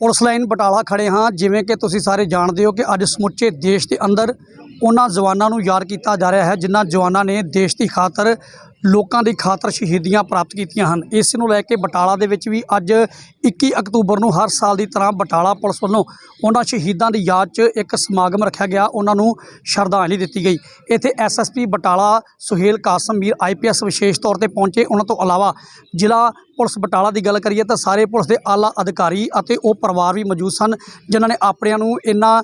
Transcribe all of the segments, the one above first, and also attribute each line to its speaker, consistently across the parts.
Speaker 1: Police line Batala ਖੜੇ ਹਾਂ, ਜਿਵੇਂ ਕਿ ਤੁਸੀਂ ਸਾਰੇ ਜਾਣਦੇ ਹੋ ਕਿ ਅੱਜ ਸਮੁੱਚੇ ਦੇਸ਼ ਦੇ ਅੰਦਰ ਉਹਨਾਂ ਜਵਾਨਾਂ ਨੂੰ ਯਾਦ ਕੀਤਾ ਜਾ ਰਿਹਾ ਹੈ, ਜਿਨ੍ਹਾਂ ਜਵਾਨਾਂ ਨੇ ਦੇਸ਼ ਦੀ ਖਾਤਰ ਲੋਕਾਂ ਦੀ ਖਾਤਰ ਸ਼ਹੀਦੀਆਂ ਪ੍ਰਾਪਤ ਕੀਤੀਆਂ ਹਨ। ਇਸ ਨੂੰ ਲੈ ਕੇ ਬਟਾਲਾ ਦੇ ਵਿੱਚ ਵੀ ਅੱਜ 21 ਅਕਤੂਬਰ ਨੂੰ ਹਰ ਸਾਲ ਦੀ ਤਰ੍ਹਾਂ ਬਟਾਲਾ ਪੁਲਿਸ ਵੱਲੋਂ ਉਹਨਾਂ ਸ਼ਹੀਦਾਂ ਦੀ ਯਾਦ 'ਚ ਇੱਕ ਸਮਾਗਮ ਰੱਖਿਆ ਗਿਆ, ਉਹਨਾਂ ਨੂੰ ਸ਼ਰਧਾਂਜਲੀ ਦਿੱਤੀ ਗਈ। ਇੱਥੇ ਐਸਐਸਪੀ ਬਟਾਲਾ ਸੁਹੇਲ ਕਾਸਮ ਕਾਸਮਵੀਰ ਆਈਪੀਐਸ ਵਿਸ਼ੇਸ਼ ਤੌਰ ਤੇ ਪਹੁੰਚੇ। ਉਹਨਾਂ ਤੋਂ ਇਲਾਵਾ ਜ਼ਿਲ੍ਹਾ ਪੁਲਿਸ ਬਟਾਲਾ ਦੀ ਗੱਲ ਕਰੀਏ ਤਾਂ ਸਾਰੇ ਪੁਲਿਸ ਦੇ ਆਲਾ ਅਧਿਕਾਰੀ ਅਤੇ ਉਹ ਪਰਿਵਾਰ ਵੀ ਮੌਜੂਦ ਸਨ, ਜਿਨ੍ਹਾਂ ਨੇ ਆਪਣਿਆਂ ਨੂੰ ਇਨ੍ਹਾਂ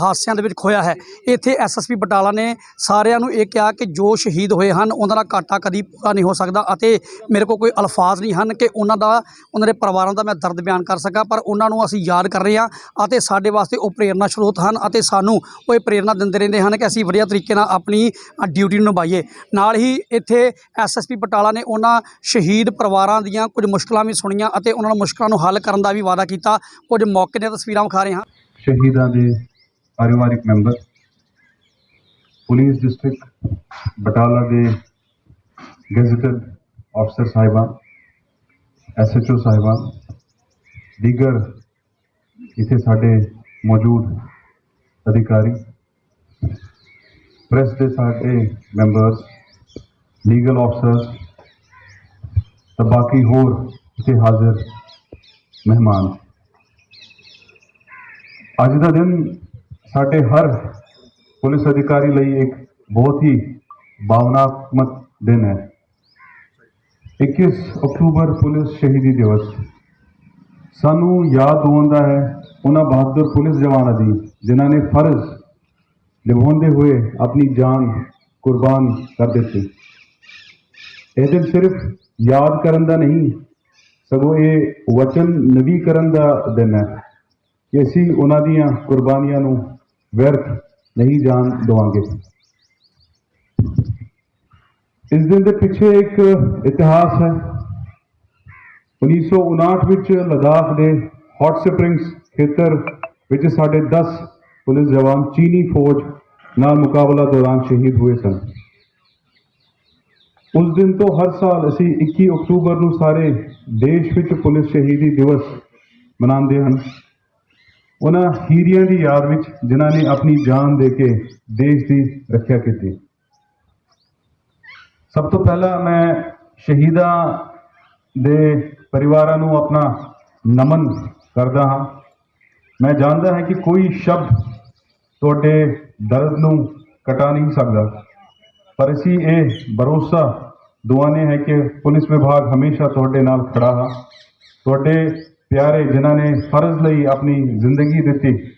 Speaker 1: ਹਾਦਸਿਆਂ ਦੇ ਵਿੱਚ ਖੋਇਆ ਹੈ। ਇੱਥੇ ਐਸਐਸਪੀ ਬਟਾਲਾ ਨੇ ਸਾਰਿਆਂ ਨੂੰ ਇਹ ਕਿਹਾ ਕਿ ਜੋ ਸ਼ਹੀਦ ਹੋਏ ਹਨ, ਉਹਨਾਂ ਦਾ ਘਾਟਾ ਕਦੀ ਪੂਰਾ ਨਹੀਂ ਹੋ ਸਕਦਾ ਅਤੇ ਮੇਰੇ ਕੋਲ ਕੋਈ ਅਲਫਾਜ਼ ਨਹੀਂ ਹਨ ਕਿ ਉਹਨਾਂ ਦਾ, ਉਹਨਾਂ ਦੇ ਪਰਿਵਾਰਾਂ ਦਾ ਮੈਂ ਦਰਦ ਬਿਆਨ ਕਰ ਸਕਾਂ, ਪਰ ਉਹਨਾਂ ਨੂੰ ਅਸੀਂ ਯਾਦ ਕਰ ਰਹੇ ਹਾਂ ਅਤੇ ਸਾਡੇ ਵਾਸਤੇ ਉਹ ਪ੍ਰੇਰਨਾ ਸਰੋਤ ਹਨ ਅਤੇ ਸਾਨੂੰ ਉਹ ਇਹ ਪ੍ਰੇਰਨਾ ਦਿੰਦੇ ਰਹਿੰਦੇ ਹਨ ਕਿ ਅਸੀਂ ਵਧੀਆ ਤਰੀਕੇ ਨਾਲ ਆਪਣੀ ਡਿਊਟੀ ਨੂੰ ਨਿਭਾਈਏ। ਨਾਲ ਹੀ ਇੱਥੇ ਐਸਐਸਪੀ ਬਟਾਲਾ ਨੇ ਉਹਨਾਂ ਸ਼ਹੀਦ ਪਰਿਵਾਰਾਂ ਦੀ ਦੀਆਂ ਕੁਝ ਮੁਸ਼ਕਲਾਂ ਵੀ ਸੁਣੀਆਂ ਅਤੇ ਉਹਨਾਂ ਨੂੰ ਮੁਸ਼ਕਲਾਂ ਨੂੰ ਹੱਲ ਕਰਨ ਦਾ ਵੀ ਵਾਅਦਾ ਕੀਤਾ। ਕੁਝ ਮੌਕੇ ਦੀਆਂ ਤਸਵੀਰਾਂ ਵਿਖਾ ਰਹੇ ਹਾਂ।
Speaker 2: ਸ਼ਹੀਦਾਂ ਦੇ ਪਰਿਵਾਰਿਕ ਮੈਂਬਰ, ਪੁਲਿਸ ਡਿਸਟ੍ਰਿਕਟ, ਬਟਾਲਾ ਦੇ ਗੈਜ਼ਟਡ ਅਫਸਰ ਸਾਹਿਬਾਨ, ਐਸਐਚਓ ਸਾਹਿਬਾਨ, ਦੀਗਰ ਇੱਥੇ ਸਾਡੇ ਮੌਜੂਦ ਅਧਿਕਾਰੀ, ਪ੍ਰੈਸ ਦੇ ਸਾਡੇ ਮੈਂਬਰਸ, ਲੀਗਲ ਅਫਸਰਸ ਤਾਂ ਬਾਕੀ ਹੋਰ ਇੱਥੇ ਹਾਜ਼ਰ ਮਹਿਮਾਨ। ਅੱਜ ਦਾ ਦਿਨ ਸਾਡੇ ਹਰ ਪੁਲਿਸ ਅਧਿਕਾਰੀ ਲਈ ਇੱਕ ਬਹੁਤ ਹੀ ਭਾਵਨਾਤਮਕ ਦਿਨ ਹੈ। 21 ਅਕਤੂਬਰ ਪੁਲਿਸ ਸ਼ਹੀਦੀ ਦਿਵਸ। ਸਾਨੂੰ ਯਾਦ ਦਿਵਾਉਂਦਾ ਹੈ ਉਹਨਾਂ ਬਹਾਦਰ ਪੁਲਿਸ ਜਵਾਨਾਂ ਦੀ, ਜਿਨ੍ਹਾਂ ਨੇ ਫਰਜ਼ ਨਿਭਾਉਂਦੇ ਹੋਏ ਆਪਣੀ ਜਾਨ ਕੁਰਬਾਨ ਕਰ ਦਿੱਤੀ। ਇਹ ਦਿਨ ਸਿਰਫ ਯਾਦ ਕਰਨ ਦਾ ਨਹੀਂ, ਸਗੋਂ ਇਹ ਵਚਨ ਨਵੀਕਰਨ ਦਾ ਦਿਨ ਹੈ ਕਿ ਅਸੀਂ ਉਹਨਾਂ ਦੀਆਂ ਕੁਰਬਾਨੀਆਂ ਨੂੰ ਵਿਅਰਥ ਨਹੀਂ ਜਾਣ ਦੇਵਾਂਗੇ। ਇਸ ਦਿਨ ਦੇ ਪਿੱਛੇ ਇੱਕ ਇਤਿਹਾਸ ਹੈ। 1959 ਵਿੱਚ ਲਦਾਖ ਦੇ ਹੌਟ ਸਪ੍ਰਿੰਗਸ ਖੇਤਰ ਵਿੱਚ ਸਾਡੇ 10 ਪੁਲਿਸ ਜਵਾਨ ਚੀਨੀ ਫੌਜ ਨਾਲ ਮੁਕਾਬਲਾ ਦੌਰਾਨ ਸ਼ਹੀਦ ਹੋਏ ਸਨ। ਉਸ ਦਿਨ ਤੋਂ ਹਰ ਸਾਲ ਅਸੀਂ 21 ਅਕਤੂਬਰ ਨੂੰ ਸਾਰੇ ਦੇਸ਼ ਵਿੱਚ ਪੁਲਿਸ ਸ਼ਹੀਦੀ ਦਿਵਸ ਮਨਾਉਂਦੇ ਹਨ। ਉਹਨਾਂ ਹੀਰਿਆਂ ਦੀ ਯਾਦ ਵਿੱਚ ਜਿਨ੍ਹਾਂ ਨੇ ਆਪਣੀ ਜਾਨ ਦੇ ਕੇ ਦੇਸ਼ ਦੀ ਰੱਖਿਆ ਕੀਤੀ। ਸਭ ਤੋਂ ਪਹਿਲਾਂ ਮੈਂ ਸ਼ਹੀਦਾਂ ਦੇ ਪਰਿਵਾਰਾਂ ਨੂੰ ਆਪਣਾ ਨਮਨ ਕਰਦਾ ਹਾਂ। ਮੈਂ ਜਾਣਦਾ ਹਾਂ ਕਿ ਕੋਈ ਸ਼ਬਦ ਤੁਹਾਡੇ ਦਰਦ ਨੂੰ ਕਟਾ ਨਹੀਂ ਸਕਦਾ, ਪਰ ਅਸੀਂ ਇਹ ਭਰੋਸਾ ਦੁਆਨੇ ਹੈ ਕਿ ਪੁਲਿਸ ਵਿਭਾਗ ਹਮੇਸ਼ਾ ਤੁਹਾਡੇ ਨਾਲ ਖੜਾ ਹੈ ਤੁਹਾਡੇ ਪਿਆਰੇ ਜਿਨ੍ਹਾਂ ਨੇ ਫਰਜ਼ ਲਈ ਆਪਣੀ ਜ਼ਿੰਦਗੀ ਦਿੱਤੀ,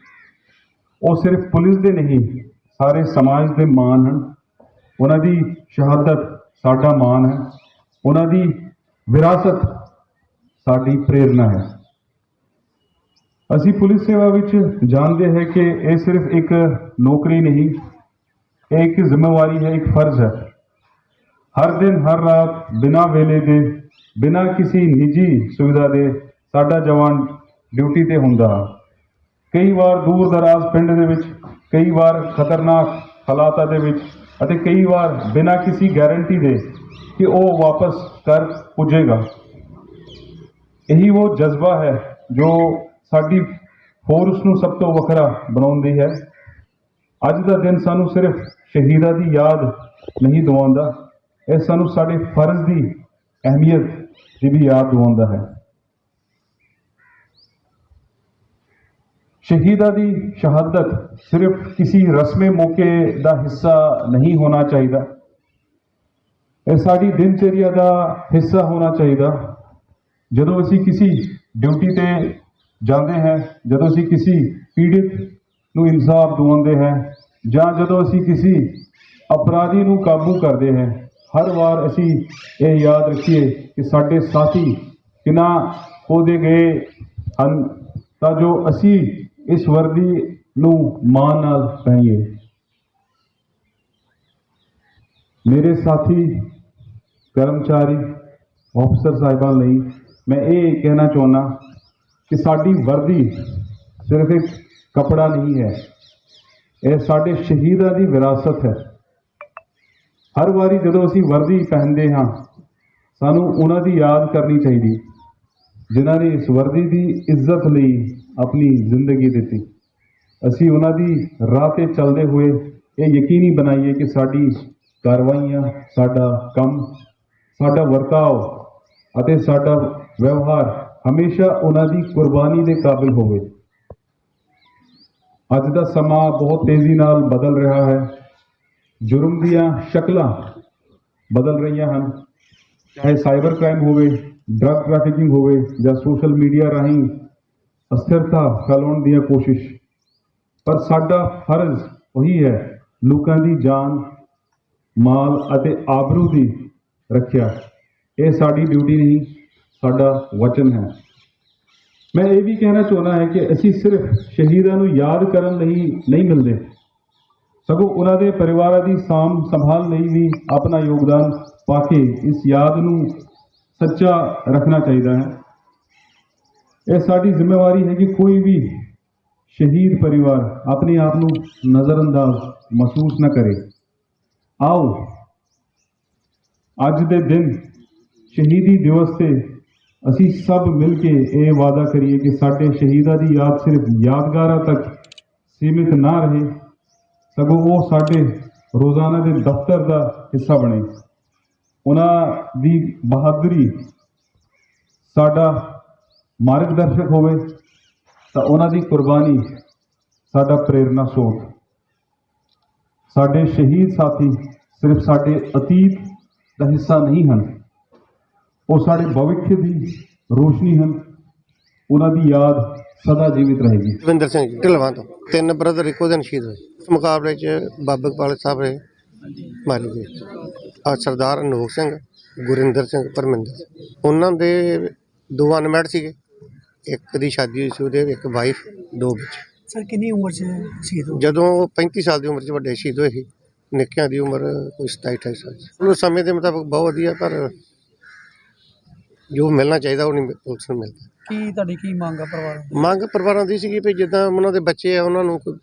Speaker 2: ਉਹ ਸਿਰਫ ਪੁਲਿਸ ਦੇ ਨਹੀਂ, ਸਾਰੇ ਸਮਾਜ ਦੇ ਮਾਣ ਹਨ। ਉਹਨਾਂ ਦੀ ਸ਼ਹਾਦਤ ਸਾਡਾ ਮਾਣ ਹੈ। ਉਹਨਾਂ ਦੀ ਵਿਰਾਸਤ ਸਾਡੀ ਪ੍ਰੇਰਣਾ ਹੈ। ਅਸੀਂ ਪੁਲਿਸ ਸੇਵਾ ਵਿੱਚ ਜਾਣਦੇ ਹਾਂ ਕਿ ਇਹ ਸਿਰਫ ਇੱਕ ਨੌਕਰੀ ਨਹੀਂ, ਇਹ ਇੱਕ ਜ਼ਿੰਮੇਵਾਰੀ ਹੈ, ਇੱਕ ਫਰਜ਼ ਹੈ। ਹਰ ਦਿਨ, ਹਰ ਰਾਤ, ਬਿਨਾਂ ਵੇਲੇ ਦੇ, ਬਿਨਾਂ ਕਿਸੇ ਨਿੱਜੀ ਸੁਵਿਧਾ ਦੇ ਸਾਡਾ ਜਵਾਨ ਡਿਊਟੀ ਤੇ ਹੁੰਦਾ। ਕਈ ਵਾਰ ਦੂਰ ਦਰਾਜ਼ ਪਿੰਡ ਦੇ ਵਿੱਚ, ਕਈ ਵਾਰ ਖਤਰਨਾਕ ਹਾਲਾਤਾਂ ਦੇ ਵਿੱਚ ਅਤੇ ਕਈ ਵਾਰ ਬਿਨਾਂ ਕਿਸੇ ਗਾਰੰਟੀ ਦੇ ਕਿ ਉਹ ਵਾਪਸ ਕਰ ਪੁੱਜੇਗਾ। ਇਹੀ ਉਹ ਜਜ਼ਬਾ ਹੈ ਜੋ ਸਾਡੀ ਫੋਰਸ ਨੂੰ ਸਭ ਤੋਂ ਵੱਖਰਾ ਬਣਾਉਂਦੀ ਹੈ। ਅੱਜ ਦਾ ਦਿਨ ਸਾਨੂੰ ਸਿਰਫ ਸ਼ਹੀਦਾਂ ਦੀ ਯਾਦ ਨਹੀਂ ਦਿਵਾਉਂਦਾ। ਇਹ ਸਾਨੂੰ ਸਾਡੇ ਫਰਜ਼ ਦੀ ਅਹਿਮੀਅਤ ਦੀ ਵੀ ਯਾਦ ਦਿਵਾਉਂਦਾ ਹੈ। ਸ਼ਹੀਦਾਂ ਦੀ ਸ਼ਹਾਦਤ ਸਿਰਫ ਕਿਸੇ ਰਸਮੇ ਮੌਕੇ ਦਾ ਹਿੱਸਾ ਨਹੀਂ ਹੋਣਾ ਚਾਹੀਦਾ। ਇਹ ਸਾਡੀ ਦਿਨਚਰਿਆ ਦਾ ਹਿੱਸਾ ਹੋਣਾ ਚਾਹੀਦਾ। ਜਦੋਂ ਅਸੀਂ ਕਿਸੇ ਡਿਊਟੀ ਤੇ ਜਾਂਦੇ ਹਾਂ, ਜਦੋਂ ਅਸੀਂ ਕਿਸੇ ਪੀੜਿਤ ਨੂੰ ਇਨਸਾਫ ਦਿਵਾਉਂਦੇ ਹਾਂ ਜਾਂ ਜਦੋਂ ਅਸੀਂ ਕਿਸੇ ਅਪਰਾਧੀ ਨੂੰ ਕਾਬੂ ਕਰਦੇ ਹਾਂ ਹਰ ਵਾਰ ਅਸੀਂ ਇਹ ਯਾਦ ਰੱਖੀਏ ਕਿ ਸਾਡੇ ਸਾਥੀ ਕਿੰਨਾ ਖੋਦੇ ਗਏ ਹਨ, ਤਾਂ ਜੋ ਅਸੀਂ ਇਸ ਵਰਦੀ ਨੂੰ ਮਾਣ ਨਾਲ ਪਹਿਨੀਏ ਮੇਰੇ ਸਾਥੀ, ਕਰਮਚਾਰੀ ਅਫਸਰ ਸਾਹਿਬਾਨ ਲਈ ਮੈਂ ਇਹ ਕਹਿਣਾ ਚਾਹੁੰਦਾ ਕਿ ਸਾਡੀ ਵਰਦੀ ਸਿਰਫ ਇੱਕ ਕਪੜਾ ਨਹੀਂ ਹੈ, ਇਹ ਸਾਡੇ ਸ਼ਹੀਦਾਂ ਦੀ ਵਿਰਾਸਤ ਹੈ। ਹਰ ਵਾਰੀ ਜਦੋਂ ਅਸੀਂ ਵਰਦੀ ਪਹਿਨਦੇ ਹਾਂ, ਸਾਨੂੰ ਉਹਨਾਂ ਦੀ ਯਾਦ ਕਰਨੀ ਚਾਹੀਦੀ। ਜਿਨ੍ਹਾਂ ਨੇ ਇਸ ਵਰਦੀ ਦੀ ਇੱਜ਼ਤ ਲਈ ਆਪਣੀ ਜ਼ਿੰਦਗੀ ਦਿੱਤੀ। ਅਸੀਂ ਉਹਨਾਂ ਦੀ ਰਾਹ ਤੇ ਚੱਲਦੇ ਹੋਏ ਇਹ ਯਕੀਨੀ ਬਣਾਈਏ ਕਿ ਸਾਡੀ ਕਾਰਵਾਈਆਂ, ਸਾਡਾ ਕੰਮ, ਸਾਡਾ ਵਰਤਾਓ ਅਤੇ ਸਾਡਾ ਵਿਵਹਾਰ ਹਮੇਸ਼ਾ ਉਹਨਾਂ ਦੀ ਕੁਰਬਾਨੀ ਦੇ ਕਾਬਿਲ ਹੋਵੇ। ਅੱਜ ਦਾ ਸਮਾਂ ਬਹੁਤ ਤੇਜ਼ੀ ਨਾਲ ਬਦਲ ਰਿਹਾ ਹੈ। ਜੁਰਮ ਦੀਆਂ ਸ਼ਕਲਾਂ ਬਦਲ ਰਹੀਆਂ ਹਨ। ਚਾਹੇ ਸਾਈਬਰ ਕ੍ਰਾਈਮ ਹੋਵੇ, ਡਰੱਗ ਟ੍ਰੈਫਿਕਿੰਗ ਹੋਵੇ ਜਾਂ ਸੋਸ਼ਲ ਮੀਡੀਆ ਰਾਹੀਂ ਅਸਥਿਰਤਾ ਫੈਲਾਉਣ ਦੀਆਂ ਕੋਸ਼ਿਸ਼। ਪਰ ਸਾਡਾ ਫਰਜ਼ ਉਹੀ ਹੈ ਲੋਕਾਂ ਦੀ ਜਾਨ, ਮਾਲ ਅਤੇ ਆਬਰੂ ਦੀ ਰੱਖਿਆ। ਇਹ ਸਾਡੀ ਡਿਊਟੀ ਨਹੀਂ, ਸਾਡਾ ਵਚਨ ਹੈ। ਮੈਂ ਇਹ ਵੀ ਕਹਿਣਾ ਚਾਹੁੰਦਾ ਹਾਂ ਕਿ ਅਸੀਂ ਸਿਰਫ ਸ਼ਹੀਦਾਂ ਨੂੰ ਯਾਦ ਕਰਨ ਲਈ ਨਹੀਂ ਮਿਲਦੇ। ਸਗੋਂ ਉਹਨਾਂ ਦੇ ਪਰਿਵਾਰਾਂ ਦੀ ਸਾਂਭ ਸੰਭਾਲ ਲਈ ਵੀ ਆਪਣਾ ਯੋਗਦਾਨ ਪਾ ਕੇ ਇਸ ਯਾਦ ਨੂੰ ਸੱਚਾ ਰੱਖਣਾ ਚਾਹੀਦਾ ਹੈ। ਇਹ ਸਾਡੀ ਜ਼ਿੰਮੇਵਾਰੀ ਹੈ ਕਿ ਕੋਈ ਵੀ ਸ਼ਹੀਦ ਪਰਿਵਾਰ ਆਪਣੇ ਆਪ ਨੂੰ ਨਜ਼ਰਅੰਦਾਜ਼ ਮਹਿਸੂਸ ਨਾ ਕਰੇ। ਆਓ, ਅੱਜ ਦੇ ਦਿਨ ਸ਼ਹੀਦੀ ਦਿਵਸ ਤੇ ਅਸੀਂ ਸਭ ਮਿਲ ਕੇ ਇਹ ਵਾਅਦਾ ਕਰੀਏ ਕਿ ਸਾਡੇ ਸ਼ਹੀਦਾਂ ਦੀ ਯਾਦ ਸਿਰਫ ਯਾਦਗਾਰਾਂ ਤੱਕ ਸੀਮਿਤ ਨਾ ਰਹੇ। ਸਗੋਂ ਉਹ ਸਾਡੇ ਰੋਜ਼ਾਨਾ ਦੇ ਦਫ਼ਤਰ ਦਾ ਹਿੱਸਾ ਬਣੇ। ਉਹਨਾਂ ਦੀ ਬਹਾਦਰੀ ਸਾਡਾ ਮਾਰਗਦਰਸ਼ਕ ਹੋਵੇ, ਤਾਂ ਉਹਨਾਂ ਦੀ ਕੁਰਬਾਨੀ ਸਾਡਾ ਪ੍ਰੇਰਨਾ ਸਰੋਤ। ਸਾਡੇ ਸ਼ਹੀਦ ਸਾਥੀ ਸਿਰਫ ਸਾਡੇ ਅਤੀਤ ਦਾ ਹਿੱਸਾ ਨਹੀਂ ਹਨ। ਉਹ ਸਾਡੇ ਭਵਿੱਖ ਦੀ ਰੋਸ਼ਨੀ ਹਨ। ਉਹਨਾਂ ਦੀ ਯਾਦ ਸਦਾ ਜੀਵਿਤ ਰਹੇਗੀ।
Speaker 3: ਦਵਿੰਦਰ ਸਿੰਘ ਜੀ ਢਿਲਵਾਂ ਤੋਂ। ਤਿੰਨ ਬ੍ਰਦਰ ਇੱਕੋ ਦਿਨ ਸ਼ਹੀਦ ਹੋਏ। ਇਸ ਮੁਕਾਬਲੇ 'ਚ ਬਾਬਾ ਇਕਬਾਲ ਸਾਹਿਬ ਨੇ ਮਾਰੀ ਗਏ ਆ ਸਰਦਾਰ ਅਨੋਖ ਸਿੰਘ ਗੁਰਿੰਦਰ ਸਿੰਘ ਪਰਮਿੰਦਰ ਸਿੰਘ। ਉਹਨਾਂ ਦੇ ਦੋ ਅਨਮੈਡ ਸੀਗੇ। ਇੱਕ ਦੀ ਸ਼ਾਦੀ ਹੋਈ ਸੀ ਉਹਦੇ ਇੱਕ ਵਾਈਫ ਦੋ ਬੱਚੇ।
Speaker 1: ਸਰ ਕਿੰਨੀ ਉਮਰ 'ਚ ਸ਼ਹੀਦ ਹੋ
Speaker 3: ਜਦੋਂ ਉਹ 35 ਸਾਲ ਦੀ ਉਮਰ 'ਚ ਵੱਡੇ ਸ਼ਹੀਦ ਹੋਏ ਸੀ ਨਿੱਕਿਆਂ ਦੀ ਉਮਰ ਕੋਈ 27 28 ਸਾਲ ਸੀ। ਉਹ ਸਮੇਂ ਦੇ ਮੁਤਾਬਕ ਬਹੁਤ ਵਧੀਆ ਪਰ ਜੋ ਮਿਲਣਾ ਚਾਹੀਦਾ ਉਹ ਨਹੀਂ ਪੁਲਿਸ ਨੂੰ ਮਿਲਦਾ।
Speaker 1: ਕੀ ਤੁਹਾਡੀ ਕੀ ਮੰਗ ਆ ਪਰਿਵਾਰ ਦੀ?
Speaker 3: ਮੰਗ ਪਰਿਵਾਰਾਂ ਦੀ ਸੀਗੀ ਵੀ ਜਿੱਦਾਂ ਉਹਨਾਂ ਦੇ ਬੱਚੇ ਆ ਉਹਨਾਂ ਨੂੰ ਕੋਈ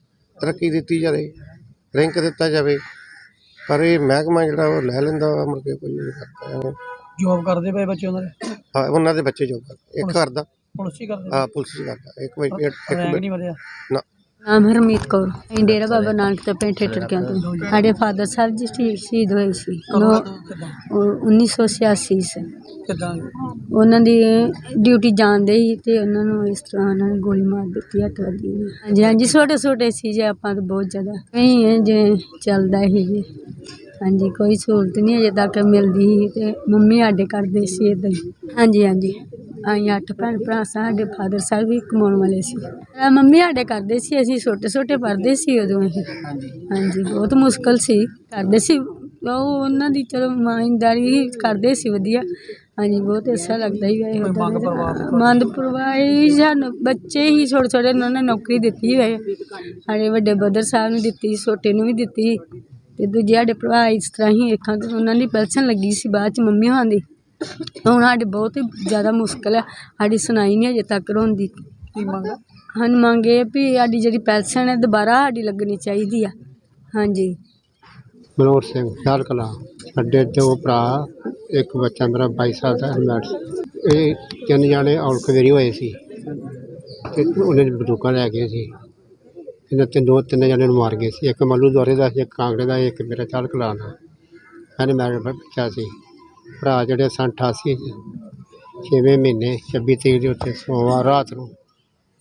Speaker 3: ਤਰੱਕੀ ਦਿੱਤੀ ਜਾਵੇ ਰੈਂਕ ਦਿੱਤਾ ਜਾਵੇ। ਪਰ ਇਹ ਮਹਿਕਮਾ ਜਿਹੜਾ ਉਹ ਲੈ ਲੈਂਦਾ ਵਾ, ਮੁੜ ਕੇ ਕੋਈ ਨਹੀਂ ਕਰਦਾ
Speaker 1: ਜੋਬ ਕਰਦੇ ਪਏ ਬੱਚੇ ਉਹਨਾਂ ਦੇ?
Speaker 3: ਹਾਂ ਉਹਨਾਂ ਦੇ ਬੱਚੇ ਜੋ ਕਰਦੇ। ਇੱਕ ਘਰ ਦਾ।
Speaker 1: ਪੁਲਿਸ ਹੀ ਕਰਦੇ
Speaker 3: ਹਾਂ ਪੁਲਿਸ ਚ ਕਰਦਾ। ਇੱਕ ਵਜੇ ਇੱਕ
Speaker 1: ਰੈਂਕ ਨਹੀਂ ਵਧਿਆ।
Speaker 3: ਨਾ।
Speaker 4: ਨਾਮ ਹਰਮੀਤ ਕੌਰ। ਅਸੀਂ ਡੇਰਾ ਬਾਬਾ ਨਾਨਕ ਤੋਂ ਪਿੰਡ ਠੇਠੜਕਿਆਂ ਤੋਂ ਸਾਡੇ ਫਾਦਰ ਸਾਹਿਬ ਜੀ ਸ਼ਹੀ- ਸ਼ਹੀਦ ਹੋਏ ਸੀ। ਉਹ
Speaker 1: ਕਿੱਦਾਂ
Speaker 4: ਉਹ 1986 ਸੇ
Speaker 1: ਕਿੱਦਾਂ?
Speaker 4: ਉਹਨਾਂ ਦੀ ਡਿਊਟੀ ਜਾਂਦੇ ਸੀ ਤੇ ਉਹਨਾਂ ਨੂੰ ਇਸ ਤਰ੍ਹਾਂ ਉਹਨਾਂ ਨੇ ਗੋਲੀ ਮਾਰ ਦਿੱਤੀ ਅੱਤਵਾਦੀ ਨੇ ਹਾਂਜੀ ਹਾਂਜੀ ਛੋਟੇ ਛੋਟੇ ਸੀ ਜੇ ਆਪਾਂ ਤਾਂ ਬਹੁਤ ਜ਼ਿਆਦਾ। ਕਈ ਹੈ ਜਿਵੇਂ ਚੱਲਦਾ ਹੀ ਜੀ। ਹਾਂਜੀ ਕੋਈ ਸਹੂਲਤ ਨਹੀਂ ਅਜੇ ਤੱਕ ਮਿਲਦੀ ਸੀ ਤੇ ਮੰਮੀ ਸਾਡੇ ਕਰਦੇ ਸੀ ਇਦਾਂ ਹਾਂਜੀ ਹਾਂਜੀ। ਅਸੀਂ ਅੱਠ ਭੈਣ ਭਰਾ ਸਾਡੇ ਫਾਦਰ ਸਾਹਿਬ ਵੀ ਕਮਾਉਣ ਵਾਲੇ ਸੀ। ਅਹ ਮੰਮੀ ਸਾਡੇ ਕਰਦੇ ਸੀ ਅਸੀਂ ਛੋਟੇ ਛੋਟੇ ਪੜ੍ਹਦੇ ਸੀ ਉਦੋਂ ਅਸੀਂ। ਹਾਂਜੀ ਬਹੁਤ ਮੁਸ਼ਕਲ ਸੀ ਕਰਦੇ ਸੀ। ਉਹ ਉਹਨਾਂ ਦੀ ਚਲੋ ਇਮਾਨਦਾਰੀ ਹੀ ਕਰਦੇ ਸੀ ਵਧੀਆ। ਹਾਂਜੀ ਬਹੁਤ ਅੱਛਾ ਲੱਗਦਾ ਹੀ ਹੈ
Speaker 1: ਕੋਈ ਮੰਗ ਪਰਿਵਾਰ ਦੀ?
Speaker 4: ਮੰਦ ਪਰਵਾਹੀ ਸਾਨੂੰ ਬੱਚੇ ਹੀ ਛੋਟੇ ਛੋਟੇ ਉਹਨਾਂ ਨੇ ਨੌਕਰੀ ਦਿੱਤੀ ਹੋਏ ਸਾਡੇ ਵੱਡੇ ਬਦਰ ਸਾਹਿਬ ਨੂੰ ਦਿੱਤੀ ਛੋਟੇ ਨੂੰ ਵੀ ਦਿੱਤੀ। ਤੇ ਦੂਜੇ ਸਾਡੇ ਭਰਾ ਇਸ ਤਰ੍ਹਾਂ ਹੀ ਤੇ ਉਹਨਾਂ ਦੀ ਪੈਨਸ਼ਨ ਲੱਗੀ ਸੀ ਬਾਅਦ ਚ ਮੰਮੀ ਹੋਣਾ ਦੀ। ਹੁਣ ਸਾਡੇ ਬਹੁਤ ਹੀ ਜ਼ਿਆਦਾ ਮੁਸ਼ਕਲ ਹੈ ਸਾਡੀ ਸੁਣਾਈ ਨਹੀਂ ਅਜੇ ਤੱਕ ਹੁੰਦੀ
Speaker 1: ਕੀ ਮੰਗ ਆ?
Speaker 4: ਸਾਨੂੰ ਵੀ ਸਾਡੀ ਜਿਹੜੀ ਪੈਨਸ਼ਨ ਹੈ, ਦੁਬਾਰਾ ਸਾਡੀ ਲੱਗਣੀ ਚਾਹੀਦੀ ਆ। ਹਾਂਜੀ।
Speaker 5: ਮਨੋਹਰ ਸਿੰਘ ਸ਼ਾਲ ਕਲਾ। ਸਾਡੇ ਦੋ ਭਰਾ, ਇੱਕ ਬੱਚਾ ਮੇਰਾ 22 ਸਾਲ ਦਾ, ਹਰਮੈਟ ਇਹ ਤਿੰਨ ਜਾਣੇ ਔਲਖ ਹੋਏ ਸੀ ਤੇ ਉਹਨੇ ਬੰਦੂਕਾਂ ਲੈ ਗਏ ਸੀ। ਇਹਨਾਂ ਤਿੰਨ, ਦੋ, ਤਿੰਨ ਜਾਣੇ ਨੂੰ ਮਾਰ ਗਏ ਸੀ। ਇੱਕ ਮੱਲੂ ਦੁਆਰੇ ਦਾ ਸੀ, ਇੱਕ ਕਾਂਗੜੇ ਦਾ, ਇੱਕ ਮੇਰਾ ਚਾਲ ਕਲਾ ਦਾ। ਇਹਨੇ ਮੇਰੇ ਬੱਚਾ ਸੀ। ਭਰਾ ਜਿਹੜੇ ਸਨ 88 ਛੇਵੇਂ ਮਹੀਨੇ 26 ਤਰੀਕ ਦੇ ਉੱਤੇ ਸੋਮਵਾਰ ਰਾਤ ਨੂੰ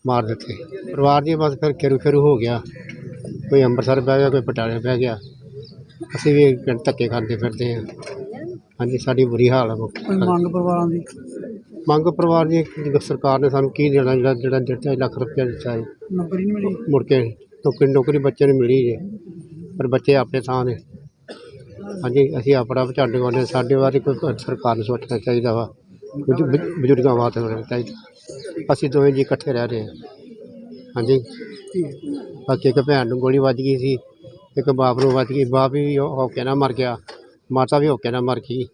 Speaker 5: ਮਾਰ ਦਿੱਤੇ। ਪਰਿਵਾਰ ਦੀ ਬਸ ਫਿਰ ਖੇਰੂ ਖੇਰੂ ਹੋ ਗਿਆ। ਕੋਈ ਅੰਮ੍ਰਿਤਸਰ ਬਹਿ ਗਿਆ ਕੋਈ ਪਟਿਆਲੇ ਬਹਿ ਗਿਆ। ਅਸੀਂ ਵੀ ਪਿੰਡ ਧੱਕੇ ਖਾਂਦੇ ਫਿਰਦੇ ਹਾਂ। ਹਾਂਜੀ ਸਾਡੀ ਬੁਰੀ ਹਾਲ ਹੈ
Speaker 1: ਮੰਗ ਪਰਿਵਾਰਾਂ ਦੀ?
Speaker 5: ਮੰਗ ਪਰਿਵਾਰ ਦੀ ਸਰਕਾਰ ਨੇ ਸਾਨੂੰ ਕੀ ਦੇਣਾ ਜਿਹੜਾ ਜਿਹੜਾ ਦਿੱਤਾ ਲੱਖ ਰੁਪਇਆ ਦਿੱਤਾ ਹੈ।
Speaker 1: ਨੌਕਰੀ ਨਹੀਂ ਮਿਲੀ?
Speaker 5: ਮੁੜ ਕੇ ਨੌਕਰੀ ਨੌਕਰੀ ਬੱਚੇ ਨੂੰ ਮਿਲੀ ਜੇ। ਪਰ ਬੱਚੇ ਆਪਣੇ ਥਾਂ ਨੇ। ਹਾਂਜੀ ਅਸੀਂ ਆਪਣਾ ਝਾੜੂ ਵਾਲੇ ਸਾਡੇ ਬਾਰੇ ਕੋਈ ਸਰਕਾਰ ਨੂੰ ਸੋਚਣਾ ਚਾਹੀਦਾ ਵਾ। ਬਜ਼ੁ- ਬਜ਼ੁ- ਬਜ਼ੁਰਗਾਂ ਵਾਸਤੇ ਹੋਣਾ ਚਾਹੀਦਾ। ਅਸੀਂ ਦੋਵੇਂ ਜੀ ਇਕੱਠੇ ਰਹਿ ਰਹੇ ਹਾਂ। ਹਾਂਜੀ। ਬਾਕੀ ਇੱਕ ਭੈਣ ਨੂੰ ਗੋਲੀ ਵੱਜ ਗਈ ਸੀ ਇੱਕ ਬਾਪ ਨੂੰ ਵੱਜ ਗਈ। ਬਾਪ ਵੀ ਹੋ ਕੇ ਨਾ ਮਰ ਗਿਆ। ਮਾਤਾ ਵੀ ਹੋ ਕੇ ਨਾ ਮਰ ਗਈ।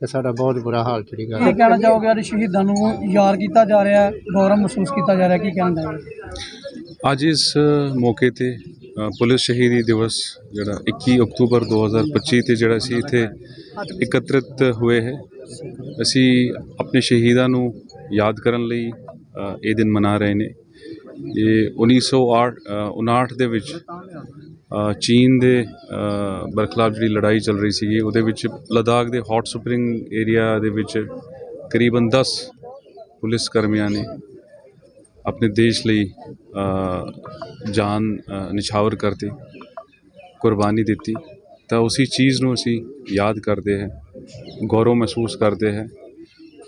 Speaker 5: ਤੇ ਸਾਡਾ ਬਹੁਤ ਬੁਰਾ ਹਾਲ ਜਿਹੜੀ ਗੱਲ।
Speaker 1: ਕੀ ਕਹਿਣਾ ਚਾਹੋਗੇ? ਅੱਜ ਸ਼ਹੀਦਾਂ ਨੂੰ ਯਾਦ ਕੀਤਾ ਜਾ ਰਿਹਾ ਹੈ ਗੌਰਵ ਮਹਿਸੂਸ ਕੀਤਾ ਜਾ ਰਿਹਾ ਕੀ ਕਹਿਣਾ ਚਾਹੋਗੇ?
Speaker 6: ਅੱਜ ਇਸ ਮੌਕੇ ਤੇ ਪੁਲਿਸ ਸ਼ਹੀਦੀ ਦਿਵਸ ਜਿਹੜਾ 21 ਅਕਤੂਬਰ 2025 ਤੇ ਜਿਹੜਾ ਸੀ ਇੱਥੇ ਇਕੱਤਰਿਤ ਹੋਏ ਹੈ ਅਸੀਂ ਆਪਣੇ ਸ਼ਹੀਦਾਂ ਨੂੰ
Speaker 2: ਯਾਦ ਕਰਨ ਲਈ ਇਹ ਦਿਨ ਮਨਾ ਰਹੇ ਨੇ। ਇਹ 1908 ਅ, 59 ਦੇ ਵਿੱਚ ਚੀਨ ਦੇ ਬਰਖਲਾਫ ਜਿਹੜੀ ਲੜਾਈ ਚੱਲ ਰਹੀ ਸੀਗੀ ਉਹਦੇ ਵਿੱਚ ਲਦਾਖ ਦੇ ਹੌਟ ਸਪਰਿੰਗ ਏਰੀਆ ਦੇ ਵਿੱਚ ਕਰੀਬਨ 10 ਪੁਲਿਸ ਕਰਮੀਆਂ ਨੇ ਆਪਣੇ ਦੇਸ਼ ਲਈ ਜਾਨ ਨਿਛਾਵਰ ਕਰਤੀ, ਕੁਰਬਾਨੀ ਦਿੱਤੀ। ਤਾਂ ਉਸੇ ਚੀਜ਼ ਨੂੰ ਅਸੀਂ ਯਾਦ ਕਰਦੇ ਹਾਂ, ਗੌਰਵ ਮਹਿਸੂਸ ਕਰਦੇ ਹਾਂ।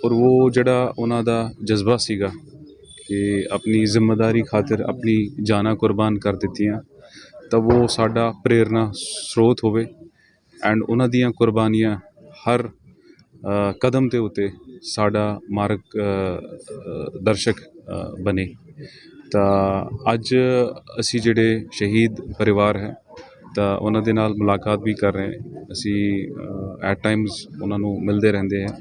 Speaker 2: ਔਰ ਉਹ ਜਿਹੜਾ ਉਹਨਾਂ ਦਾ ਜਜ਼ਬਾ ਸੀਗਾ ਕਿ ਆਪਣੀ ਜ਼ਿੰਮੇਵਾਰੀ ਖਾਤਰ ਆਪਣੀ ਜਾਨਾਂ ਕੁਰਬਾਨ ਕਰ ਦਿੱਤੀਆਂ, ਤਾਂ ਉਹ ਸਾਡਾ ਪ੍ਰੇਰਨਾ ਸਰੋਤ ਹੋਵੇ। ਐਂਡ ਉਹਨਾਂ ਦੀਆਂ ਕੁਰਬਾਨੀਆਂ ਹਰ ਕਦਮ ਦੇ ਉੱਤੇ ਸਾਡਾ ਮਾਰਗ ਦਰਸ਼ਕ ਬਣੇ। ਤਾਂ ਅੱਜ ਅਸੀਂ ਜਿਹੜੇ ਸ਼ਹੀਦ ਪਰਿਵਾਰ ਹੈ, ਤਾਂ ਉਹਨਾਂ ਦੇ ਨਾਲ ਮੁਲਾਕਾਤ ਵੀ ਕਰ ਰਹੇ ਅਸੀਂ ਐਟ ਟਾਈਮਸ ਉਹਨਾਂ ਨੂੰ ਮਿਲਦੇ ਰਹਿੰਦੇ ਹਾਂ।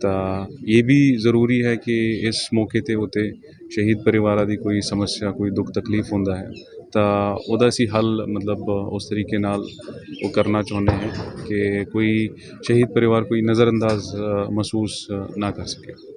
Speaker 2: ਤਾਂ ਇਹ ਵੀ ਜ਼ਰੂਰੀ ਹੈ ਕਿ ਇਸ ਮੌਕੇ ਤੇ ਉਤੇ ਸ਼ਹੀਦ ਪਰਿਵਾਰਾਂ ਦੀ ਕੋਈ ਸਮੱਸਿਆ, ਕੋਈ ਦੁੱਖ ਤਕਲੀਫ ਹੁੰਦਾ ਹੈ ਤਾਂ ਉਹਦਾ ਅਸੀਂ ਹੱਲ ਮਤਲਬ ਉਸ ਤਰੀਕੇ ਨਾਲ ਉਹ ਕਰਨਾ ਚਾਹੁੰਦੇ ਹਾਂ ਕਿ ਕੋਈ ਸ਼ਹੀਦ ਪਰਿਵਾਰ ਕੋਈ ਨਜ਼ਰਅੰਦਾਜ਼ ਮਹਿਸੂਸ ਨਾ ਕਰ ਸਕੇ।